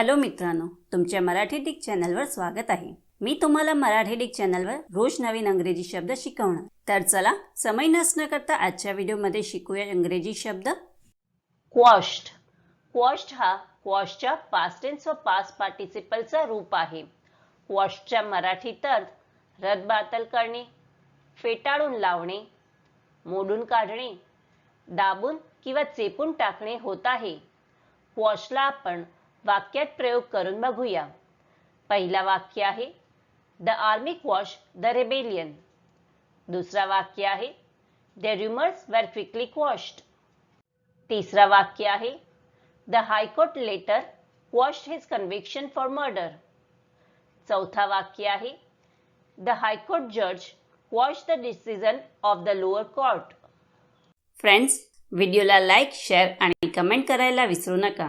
Hello मित्रांनो तुमच्या Marathi Dick चॅनलवर स्वागत आहे. मी तुम्हाला मराठी डिक चॅनलवर रोज नवीन अंग्रेजी शब्द शिकवणार. तर चला समय नसणं करता आजच्या व्हिडिओमध्ये शिकूया इंग्रजी शब्द. क्वॉस्ट क्वॉस्ट हा क्वॉशच्या पास्टेन्स व पास्ट पार्टिसिपलचा रूप आहे. क्वॉशच्या मराठीत अर्थ रदबातल करणे फेटाळून लावणे मोडून काढणे दाबून किंवा चेपून टाकणे होत आहे. क्वॉशला आपण वाक्यात प्रयोग करून बघूया. पहिला वाक्य आहे the army quash the rebellion दुसरा वाक्य आहे the rumors were quickly quashed तिसरा वाक्य आहे the high court later quashed his conviction for murder चौथा वाक्य आहे द हायकोर्ट जज quash the decision of the lower court friends व्हिडिओला लाईक शेअर आणि कमेंट करायला विसरू नका.